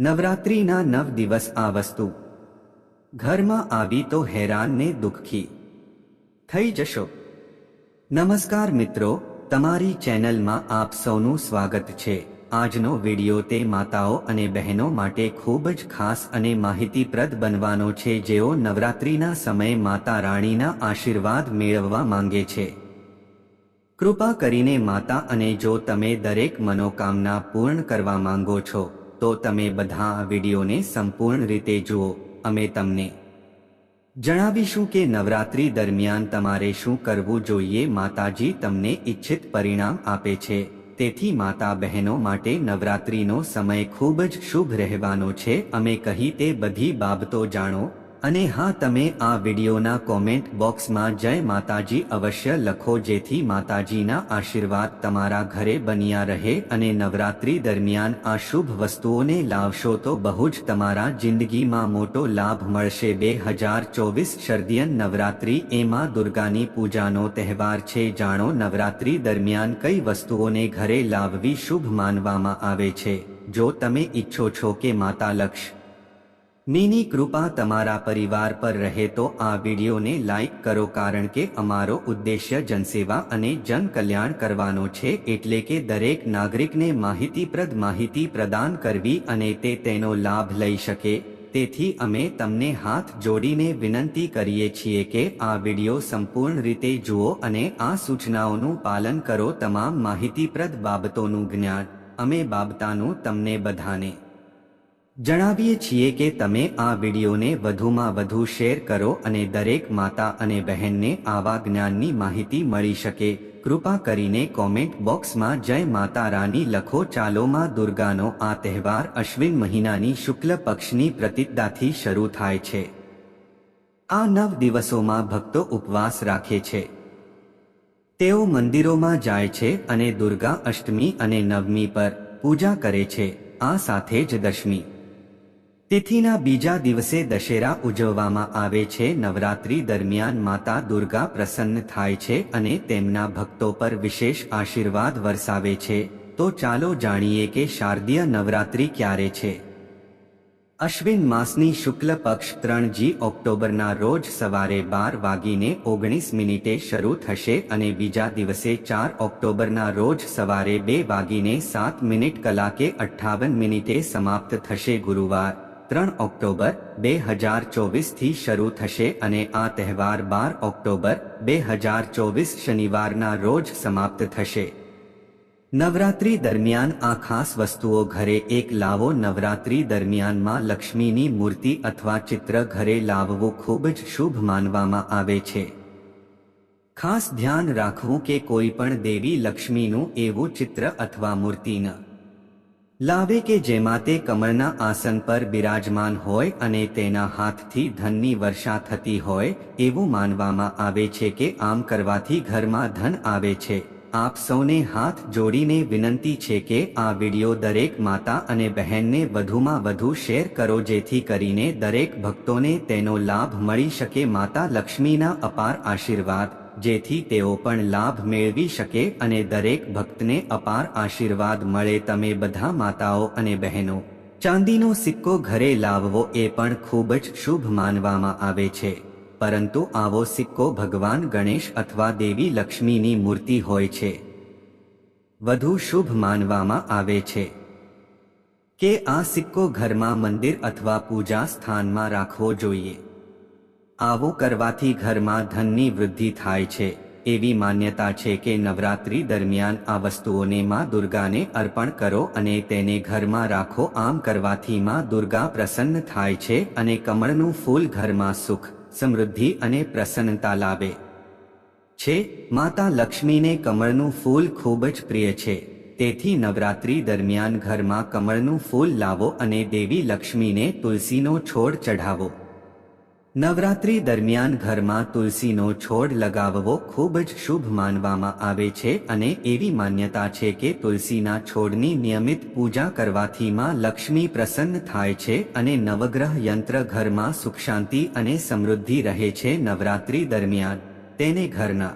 નવરાત્રિના નવ દિવસ આ વસ્તુ. ઘરમાં આવી તો હેરાનને દુઃખી. થઈ જશો. નમસ્કાર મિત્રો, તમારી ચેનલમાં આપ સૌનું સ્વાગત છે. આજનો વિડિયો તે માતાઓ અને બહેનો માટે ખૂબ જ ખાસ અને માહિતીપ્રદ બનવાનો છે જેઓ નવરાત્રિના સમયે માતા રાણીના આશીર્વાદ મેળવવા માંગે છે. કૃપા કરીને માતા અને જો તમે દરેક મનોકામના પૂર્ણ કરવા માંગો છો તો તમે બધા આ વિડીયોને સંપૂર્ણ રીતે જુઓ, અમે તમને જણાવીશું કે નવરાત્રી દરમિયાન તમારે શું કરવું જોઈએ માતાજી તમને ઈચ્છિત પરિણામ આપે છે. તેથી માતા બહેનો માટે નવરાત્રીનો સમય ખૂબ જ શુભ રહેવાનો છે. અમે કહી તે બધી બાબતો જાણો. અને હા, તમે આ વિડીયોના કોમેન્ટ બોક્સમાં જય માતાજી અવશ્ય લખો, જેથી માતાજીના આશીર્વાદ તમારા ઘરે બન્યા રહે અને નવરાત્રી દરમિયાન આ શુભ વસ્તુઓને લાવશો તો બહુ જ તમારા જિંદગીમાં મોટો લાભ મળશે. બે હજાર ચોવીસ શરદિયન નવરાત્રી, એમાં દુર્ગાની પૂજાનો તહેવાર છે. જાણો, નવરાત્રી દરમિયાન કઈ વસ્તુઓને ઘરે લાવવી શુભ માનવામાં આવે છે? જો તમે ઈચ્છો છો કે માતા લક્ષ મીની કૃપા તમારા પરિવાર પર રહે તો આ વિડીયોને લાઇક કરો કારણ કે અમારો ઉદ્દેશ્ય જનસેવા અને જન કલ્યાણ કરવાનો છે એટલે કે દરેક નાગરિકને માહિતીપ્રદ માહિતી પ્રદાન કરવી અને તે તેનો લાભ લઈ શકે. તેથી અમે તમને હાથ જોડીને વિનંતી કરીએ છીએ કે આ વીડિયો સંપૂર્ણ રીતે જુઓ અને આ સૂચનાઓનું પાલન કરો તમામ માહિતીપ્રદ બાબતોનું જ્ઞાન. અમે બાબતાનું તમને બધાને જણાવીએ છીએ કે તમે આ વિડીયોને વધુમાં વધુ શેર કરો અને દરેક માતા અને બહેનને આવા જ્ઞાનની માહિતી મળી શકે. કૃપા કરીને કોમેન્ટ બોક્સમાં જય માતા રાની લખો ચાલો માં દુર્ગાનો આ તહેવાર અશ્વિન મહિનાની શુક્લ પક્ષની પ્રતિજ્ઞાથી શરૂ થાય છે. આ નવ દિવસોમાં ભક્તો ઉપવાસ રાખે છે. તેઓ મંદિરોમાં જાય છે અને દુર્ગા અષ્ટમી અને નવમી પર પૂજા કરે છે. આ સાથે જ દશમી તિથિના બીજા દિવસે દશેરા ઉજવવામાં આવે છે. નવરાત્રી દરમિયાન માતા દુર્ગા પ્રસન્ન થાય છે અને તેમના ભક્તો પર વિશેષ આશીર્વાદ વરસાવે છે. તો ચાલો જાણીએ કે શારદીય નવરાત્રી ક્યારે છે. અશ્વિન માસની શુક્લ પક્ષ ત્રણ જી ઓક્ટોબરના રોજ સવારે બાર વાગીને ઓગણીસ મિનિટે શરૂ થશે અને બીજા દિવસે ચાર ઓક્ટોબરના રોજ સવારે બે વાગીને સાત મિનિટ કલાકે અઠ્ઠાવન મિનિટે સમાપ્ત થશે ગુરુવાર. ત્રણ ઓક્ટોબર બે હજાર ચોવીસથી શરૂ થશે અને આ તહેવાર બાર ઓક્ટોબર બે હજાર ચોવીસ શનિવારના રોજ સમાપ્ત થશે. નવરાત્રી દરમિયાન આ ખાસ વસ્તુઓ ઘરે એક લાવો. નવરાત્રી દરમિયાનમાં લક્ષ્મીની મૂર્તિ અથવા ચિત્ર ઘરે લાવવું ખૂબ જ શુભ માનવામાં આવે છે. ખાસ ધ્યાન રાખવું કે કોઈ પણ દેવી લક્ષ્મીનું એવું ચિત્ર અથવા મૂર્તિ ન લાવે કે જેમાં તે કમળના આસન પર બિરાજમાન હોય અને તેના હાથથી ધનની વર્ષા થતી હોય, એવું માનવામાં આવે છે કે આમ કરવાથી ઘરમાં ધન આવે છે. આપ સૌને હાથ જોડીને વિનંતી છે કે આ વિડિયો દરેક માતા અને બહેનને વધુમાં વધુ શેર કરો જેથી કરીને દરેક ભક્તોને તેનો લાભ મળી શકે. માતા લક્ષ્મીના અપાર આશીર્વાદ. જેથી તેઓ પણ લાભ મેળવી શકે અને દરેક ભક્તને અપાર આશીર્વાદ મળે તમે બધા માતાઓ અને બહેનો. ચાંદીનો સિક્કો ઘરે લાવવો એ પણ ખૂબ જ શુભ માનવામાં આવે છે. પરંતુ આવો સિક્કો ભગવાન ગણેશ અથવા દેવી લક્ષ્મીની મૂર્તિ હોય છે. વધુ શુભ માનવામાં આવે છે. કે આ સિક્કો ઘરમાં મંદિર અથવા પૂજા સ્થાનમાં રાખવો જોઈએ. આવું કરવાથી ઘરમાં ધનની વૃદ્ધિ થાય છે. એવી માન્યતા છે કે નવરાત્રી દરમિયાન આ વસ્તુઓને માં દુર્ગાને અર્પણ કરો અને તેને ઘરમાં રાખો. આમ કરવાથી માં દુર્ગા પ્રસન્ન થાય છે અને કમળનું ફૂલ ઘરમાં સુખ, સમૃદ્ધિ અને પ્રસન્નતા લાવે છે. માતા લક્ષ્મીને કમળનું ફૂલ ખૂબ જ પ્રિય છે. તેથી નવરાત્રી દરમિયાન ઘરમાં કમળનું ફૂલ લાવો અને દેવી લક્ષ્મીને તુલસીનો છોડ ચઢાવો. નવરાત્રી દરમિયાન ઘરમાં તુલસીનો છોડ લગાવવો ખૂબ જ શુભ માનવામાં આવે છે અને એવી માન્યતા છે કે તુલસીના છોડની નિયમિત પૂજા કરવાથી માં લક્ષ્મી પ્રસન્ન થાય છે અને નવગ્રહ યંત્ર ઘરમાં સુખ શાંતિ અને સમૃદ્ધિ રહે છે નવરાત્રી દરમિયાન. તેને ઘરના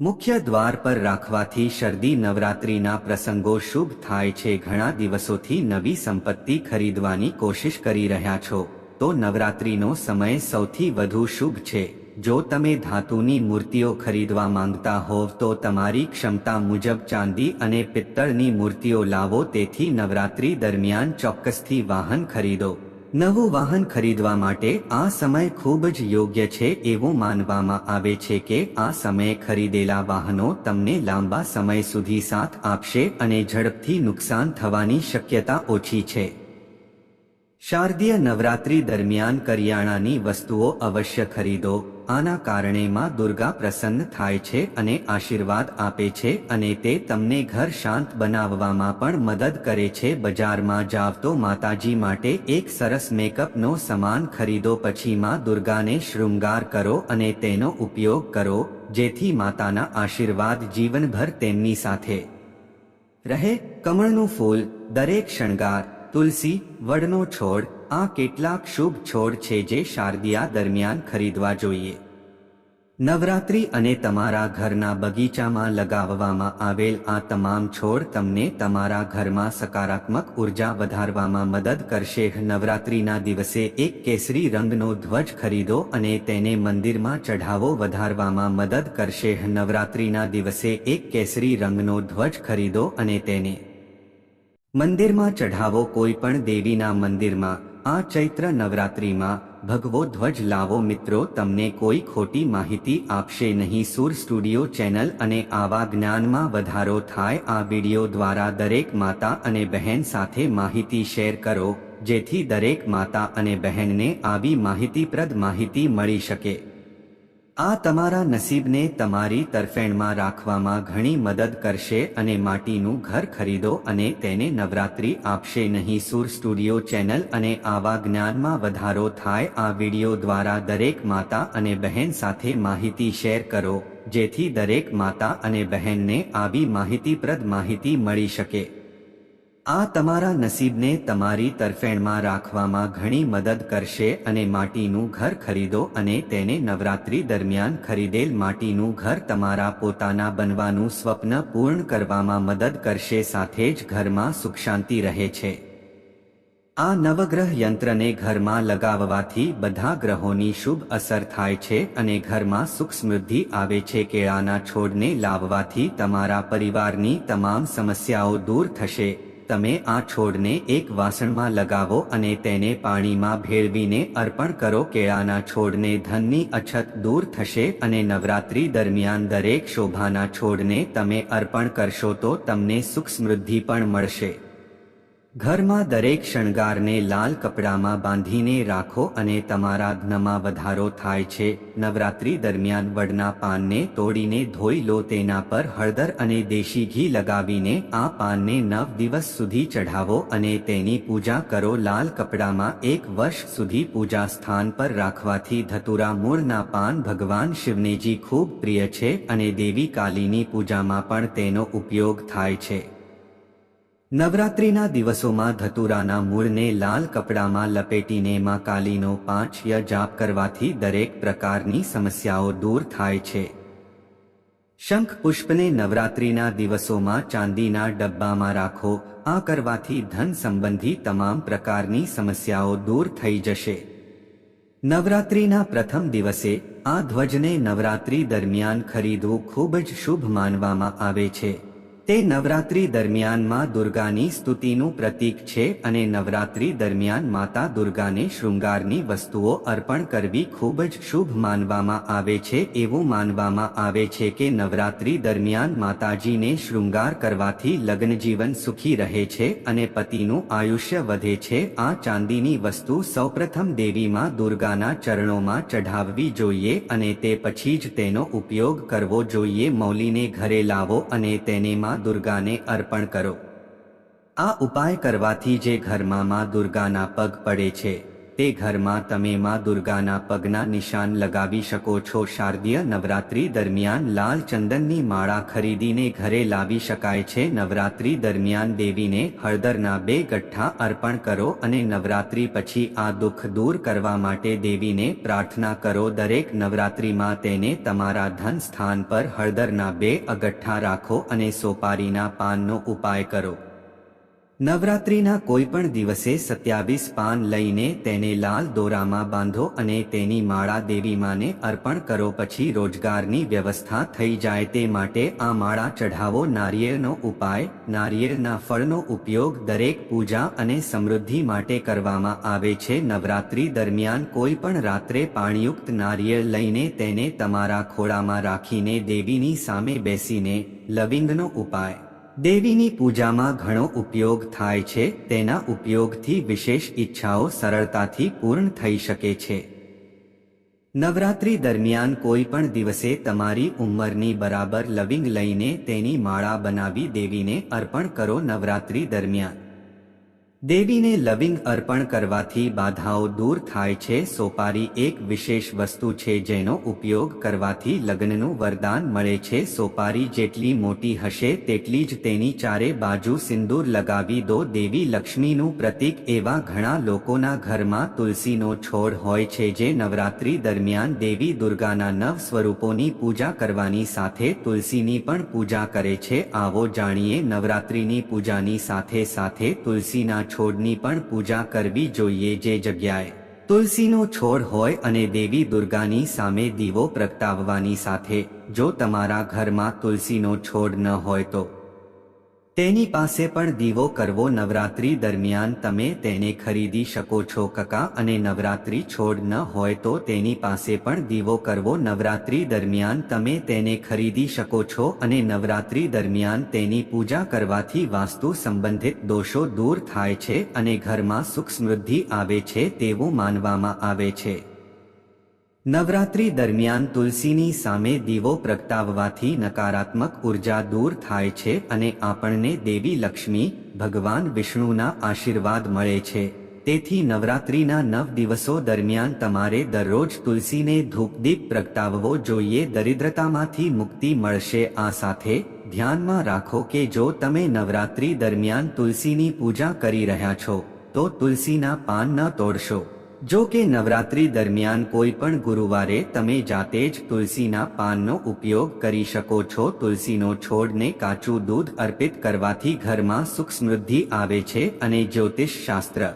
મુખ્ય દ્વાર પર રાખવાથી શરદી નવરાત્રિના પ્રસંગો શુભ થાય છે. ઘણા દિવસોથી નવી સંપત્તિ ખરીદવાની કોશિશ કરી રહ્યા છો. તો નવરાત્રિનો સમય સૌથી વધુ શુભ છે. જો તમે ધાતુની મૂર્તિઓ ખરીદવા માંગતા હોવ તો તમારી ક્ષમતા મુજબ ચાંદી અને પિત્તળની મૂર્તિઓ લાવો. તેથી નવરાત્રિ દરમિયાન ચોક્કસથી વાહન ખરીદો. નવું વાહન ખરીદવા માટે આ સમય ખૂબ જ યોગ્ય છે એવું માનવામાં આવે છે કે આ સમયે ખરીદેલા વાહનો તમને લાંબા સમય સુધી સાથ આપશે અને ઝડપથી નુકસાન થવાની શક્યતા ઓછી છે. શારદીય નવરાત્રી દરમિયાન કરિયાણાની વસ્તુઓ અવશ્ય ખરીદો. આના કારણે માં દુર્ગા પ્રસન્ન થાય છે અને આશીર્વાદ આપે છે અને તે તમને ઘર શાંત બનાવવામાં પણ મદદ કરે છે. બજારમાં જાવ તો માતાજી માટે એક સરસ મેકઅપનો સામાન ખરીદો. પછી માં દુર્ગાને શૃંગાર કરો અને તેનો ઉપયોગ કરો, જેથી માતાના આશીર્વાદ જીવનભર તેમની સાથે રહે. કમળનું ફૂલ, દરેક શણગાર તુલસી, વડનો છોડ, આ કેટલાક શુભ છોડ છે જે શારદીયા દરમિયાન ખરીદવા જોઈએ. નવરાત્રી અને તમારા ઘરના બગીચામાં લગાવવામાં આવેલ આ તમામ છોડ તમને તમારા ઘરમાં સકારાત્મક ઊર્જા વધારવામાં મદદ કરશે. નવરાત્રીના દિવસે એક કેસરી રંગનો ધ્વજ ખરીદો અને તેને મંદિરમાં ચઢાવો વધારવામાં મદદ કરશે. નવરાત્રીના દિવસે એક કેસરી રંગનો ધ્વજ ખરીદો અને તેને મંદિરમાં ચઢાવો કોઈ પણ દેવીના મંદિરમાં, આ ચૈત્ર નવરાત્રિમાં, ભગવો ધ્વજ લાવો મિત્રો, તમને કોઈ ખોટી માહિતી આપશે નહીં. સુર સ્ટુડિયો ચેનલ અને આવા જ્ઞાનમાં વધારો થાય, આ વિડિયો દ્વારા દરેક માતા અને બહેન સાથે માહિતી શેર કરો, જેથી દરેક માતા અને બહેનને આવી માહિતીપ્રદ માહિતી મળી શકે. આ તમારા નસીબને તમારી તરફેણમાં રાખવામાં ઘણી મદદ કરશે અને માટીનું ઘર ખરીદો અને તેને નવરાત્રી આપશે નહીં. સુર સ્ટુડિયો ચેનલ અને આવા જ્ઞાનમાં વધારો થાય આ વિડિયો દ્વારા દરેક માતા અને બહેન સાથે માહિતી શેર કરો, જેથી દરેક માતા અને બહેનને આવી માહિતીપ્રદ માહિતી મળી શકે. આ તમારા નસીબને તમારી તરફેણમાં રાખવામાં ઘણી મદદ કરશે અને માટીનું ઘર ખરીદો અને તેને નવરાત્રી દરમિયાન ખરીદેલ માટીનું ઘર તમારા પોતાના બનવાનું સ્વપ્ન પૂર્ણ કરવામાં મદદ કરશે, સાથે જ ઘરમાં સુખ શાંતિ રહે છે. આ નવગ્રહ યંત્રને ઘરમાં લગાવવાથી બધા ગ્રહોની શુભ અસર થાય છે અને ઘરમાં સુખ સમૃદ્ધિ આવે છે કેળાના છોડને લાવવાથી તમારા પરિવારની તમામ સમસ્યાઓ દૂર થશે. તમે આ છોડને એક વાસણમાં લગાવો અને તેને પાણીમાં ભેળવીને અર્પણ કરો. કેળાના છોડને ધનની અછત દૂર થશે અને નવરાત્રી દરમિયાન દરેક શોભાના છોડને તમે અર્પણ કરશો તો તમને સુખ સમૃદ્ધિ પણ મળશે. ઘરમાં દરેક શણગારને લાલ કપડામાં બાંધીને રાખો અને તમારા જ્ઞમાં વધારો થાય છે. નવરાત્રી દરમિયાન વડના પાનને તોડીને ધોઈ લો. તેના પર હળદર અને દેશી ઘી લગાવીને આ પાનને નવ દિવસ સુધી ચઢાવો અને તેની પૂજા કરો. લાલ કપડામાં એક વર્ષ સુધી પૂજા સ્થાન પર રાખવાથી ધતુરા મૂળના પાન ભગવાન શિવનેજી ખૂબ પ્રિય છે અને દેવી કાલીની પૂજામાં પણ તેનો ઉપયોગ થાય છે. નવરાત્રિના દિવસોમાં ધતુરાના મૂળને લાલ કપડામાં લપેટીને માં કાલીનો પાંચ ય જાપ કરવાથી દરેક પ્રકારની સમસ્યાઓ દૂર થાય છે. શંખ પુષ્પને નવરાત્રિના દિવસોમાં ચાંદીના ડબ્બામાં રાખો, આ કરવાથી ધન સંબંધી તમામ પ્રકારની સમસ્યાઓ દૂર થઈ જશે. નવરાત્રિના પ્રથમ દિવસે, આ ધ્વજને નવરાત્રી દરમિયાન ખરીદવું ખૂબ જ શુભ માનવામાં આવે છે. તે નવરાત્રી દરમિયાનમાં દુર્ગાની સ્તુતિનું પ્રતીક છે અને નવરાત્રી દરમિયાન માતા દુર્ગાને શૃંગારની વસ્તુઓ અર્પણ કરવી ખૂબ જ શુભ માનવામાં આવે છે, એવું માનવામાં આવે છે કે નવરાત્રી દરમિયાન માતાજીને શૃંગાર કરવાથી લગ્ન જીવન સુખી રહે છે અને પતિનું આયુષ્ય વધે છે. આ ચાંદીની વસ્તુ સૌપ્રથમ દેવીમાં દુર્ગાના ચરણોમાં ચઢાવવી જોઈએ અને તે પછી જ તેનો ઉપયોગ કરવો જોઈએ. મૌલીને ઘરે લાવો અને તેને માં દુર્ગાને અર્પણ કરો. આ ઉપાય કરવાથી જે ઘરમાં માં દુર્ગાના પગ પડે છે તે ઘરમાં તમે માં દુર્ગાના પગના નિશાન લગાવી શકો છો. શારદીય નવરાત્રી દરમિયાન લાલ ચંદનની માળા ખરીદીને ઘરે લાવી શકાય છે. નવરાત્રી દરમિયાન દેવીને હળદરના બે ગઠ્ઠા અર્પણ કરો અને નવરાત્રી પછી આ દુઃખ દૂર કરવા માટે દેવીને પ્રાર્થના કરો. દરેક નવરાત્રીમાં તેને તમારા ધન સ્થાન પર હળદરના બે અગઠ્ઠા રાખો અને સોપારીના પાનનો ઉપાય કરો. નવરાત્રિના કોઈ પણ દિવસે સત્યાવીસ પાન લઈને તેને લાલ દોરામાં બાંધો અને તેની માળા દેવી માને અર્પણ કરો પછી રોજગારની વ્યવસ્થા થઈ જાય તે માટે આ માળા ચઢાવો નારિયેળનો ઉપાય, નારિયેળના ફળનો ઉપયોગ દરેક પૂજા અને સમૃદ્ધિ માટે કરવામાં આવે છે. નવરાત્રિ દરમિયાન કોઈ પણ રાત્રે પાણીયુક્ત નારિયેળ લઈને તેને તમારા ખોળામાં રાખીને દેવીની સામે બેસીને લવિંગનો ઉપાય દેવીની પૂજામાં ઘણો ઉપયોગ થાય છે, તેના ઉપયોગથી વિશેષ ઈચ્છાઓ સરળતાથી પૂર્ણ થઈ શકે છે. નવરાત્રી દરમિયાન કોઈ પણ દિવસે તમારી ઉંમરની બરાબર લવિંગ લઈને તેની માળા બનાવી દેવીને અર્પણ કરો નવરાત્રી દરમિયાન. દેવીને લવિંગ અર્પણ કરવાથી બાધાઓ દૂર થાય છે સોપારી એક વિશેષ વસ્તુ છે જેનો ઉપયોગ કરવાથી લગ્નનું વરદાન મળે છે સોપારી જેટલી મોટી હશે તેટલી જ તેની ચારે બાજુ સિંદૂર લગાવી દો. દેવી લક્ષ્મીનું પ્રતીક એવા ઘણા લોકોના ઘરમાં તુલસીનો છોડ હોય છે જે નવરાત્રી દરમિયાન દેવી દુર્ગાના નવ સ્વરૂપોની પૂજા કરવાની સાથે તુલસીની પણ પૂજા કરે છે. આવો જાણીએ નવરાત્રીની પૂજાની સાથે સાથે તુલસીના છોડની પણ પૂજા કરવી જોઈએ જે જગ્યાએ તુલસીનો છોડ હોય અને દેવી દુર્ગાની સામે દીવો પ્રગટાવવાની સાથે જો તમારા ઘરમાં તુલસીનો છોડ ન હોય તો તેની પાસે પણ દીવો કરવો નવરાત્રી દરમિયાન તમે તેને ખરીદી શકો છો કકા અને નવરાત્રી છોડ ન હોય તો તેની પાસે પણ દીવો કરવો નવરાત્રી દરમિયાન તમે તેને ખરીદી શકો છો અને નવરાત્રી દરમિયાન તેની પૂજા કરવાથી વાસ્તુ સંબંધિત દોષો દૂર થાય છે અને ઘરમાં સુખ સમૃદ્ધિ આવે છે તેવું માનવામાં આવે છે. નવરાત્રી દરમિયાન તુલસીની સામે દીવો પ્રગટાવવાથી નકારાત્મક ઊર્જા દૂર થાય છે અને આપણને દેવી લક્ષ્મી, ભગવાન વિષ્ણુના આશીર્વાદ મળે છે. તેથી નવરાત્રીના નવ દિવસો દરમિયાન તમારે દરરોજ તુલસીને ધૂપદીપ પ્રગટાવવો જોઈએ. દરિદ્રતામાંથી મુક્તિ મળશે. આ સાથે ધ્યાનમાં રાખો કે જો તમે નવરાત્રી દરમિયાન તુલસીની પૂજા કરી રહ્યા છો, તો તુલસીના પાન ન તોડશો. જો કે નવરાત્રી દરમિયાન કોઈ પણ ગુરુવારે તમે જાતે જ તુલસીના પાનનો ઉપયોગ કરી શકો છો. તુલસીનો છોડને કાચું દૂધ અર્પિત કરવાથી ઘરમાં સુખ સમૃદ્ધિ આવે છે અને જ્યોતિષ શાસ્ત્ર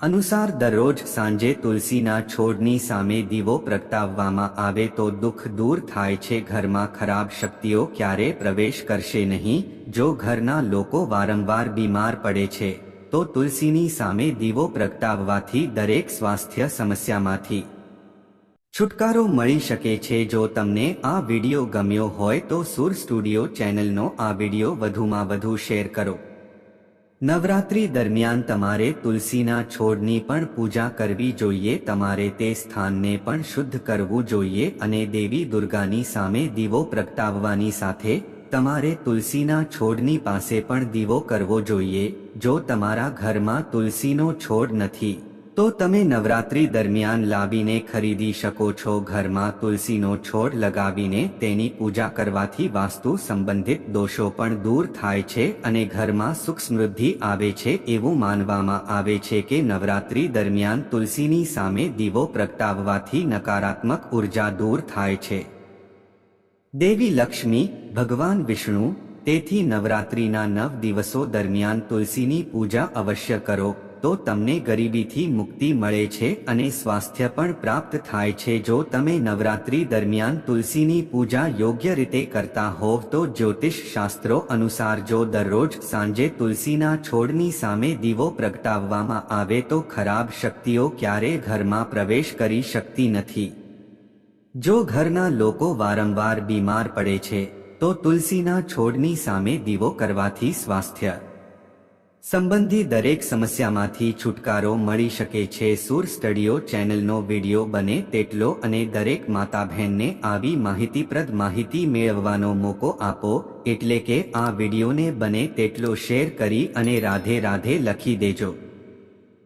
અનુસાર દરરોજ સાંજે તુલસીના છોડની સામે દીવો પ્રગટાવવામાં આવે તો દુઃખ દૂર થાય છે. ઘરમાં ખરાબ શક્તિઓ ક્યારે પ્રવેશ કરશે નહીં? જો ઘરના લોકો વારંવાર બીમાર પડે છે તો તુલસીની સામે દીવો પ્રગટાવવાથી દરેક સ્વાસ્થ્ય સમસ્યામાંથી છુટકારો મળી શકે છે. જો તમને આ વિડિયો ગમ્યો હોય તો સુર સ્ટુડિયો ચેનલનો આ વિડિયો વધુમાં વધુ શેર કરો. નવરાત્રી દરમિયાન તમારે તુલસીના છોડની પણ પૂજા કરવી જોઈએ. તમારે તે સ્થાનને પણ શુદ્ધ કરવું જોઈએ અને દેવી દુર્ગાની સામે દીવો પ્રગટાવવાની સાથે તમારે તુલસીના છોડની પાસે પણ દીવો કરવો જોઈએ, જો તમારા ઘરમાં તુલસીનો છોડ નથી, તો તમે નવરાત્રી દરમિયાન લાવીને ખરીદી શકો છો. ઘરમાં તુલસીનો છોડ લગાવીને તેની પૂજા કરવાથી વાસ્તુ સંબંધિત દોષો પણ દૂર થાય છે અને ઘરમાં સુખ સમૃદ્ધિ આવે છે એવું માનવામાં આવે છે કે નવરાત્રી દરમિયાન તુલસીની સામે દીવો પ્રગટાવવાથી નકારાત્મક ઊર્જા દૂર થાય છે. દેવી લક્ષ્મી, ભગવાન વિષ્ણુ, તેથી નવરાત્રિના નવ દિવસો દરમિયાન તુલસીની પૂજા અવશ્ય કરો, તો તમને ગરીબીથી મુક્તિ મળે છે અને સ્વાસ્થ્ય પણ પ્રાપ્ત થાય છે. જો તમે નવરાત્રી દરમિયાન તુલસીની પૂજા યોગ્ય રીતે કરતા હોવ તો જ્યોતિષ શાસ્ત્રો અનુસાર જો દરરોજ સાંજે તુલસીના છોડની સામે દીવો પ્રગટાવવામાં આવે, તો ખરાબ શક્તિઓ ક્યારે ઘરમાં પ્રવેશ કરી શકતી નથી. જો ઘરના લોકો વારંવાર બીમાર પડે છે, તો તુલસીના છોડની સામે દીવો કરવાથી સ્વાસ્થ્ય. સંબંધી દરેક સમસ્યામાંથી છુટકારો મળી શકે છે. સુર સ્ટડીઓ ચેનલનો વીડિયો બને તેટલો અને દરેક માતા બહેનને આવી માહિતીપ્રદ માહિતી મેળવવાનો મોકો આપો, એટલે કે આ વિડીયોને બને તેટલો શેર કરી અને રાધે રાધે લખી દેજો.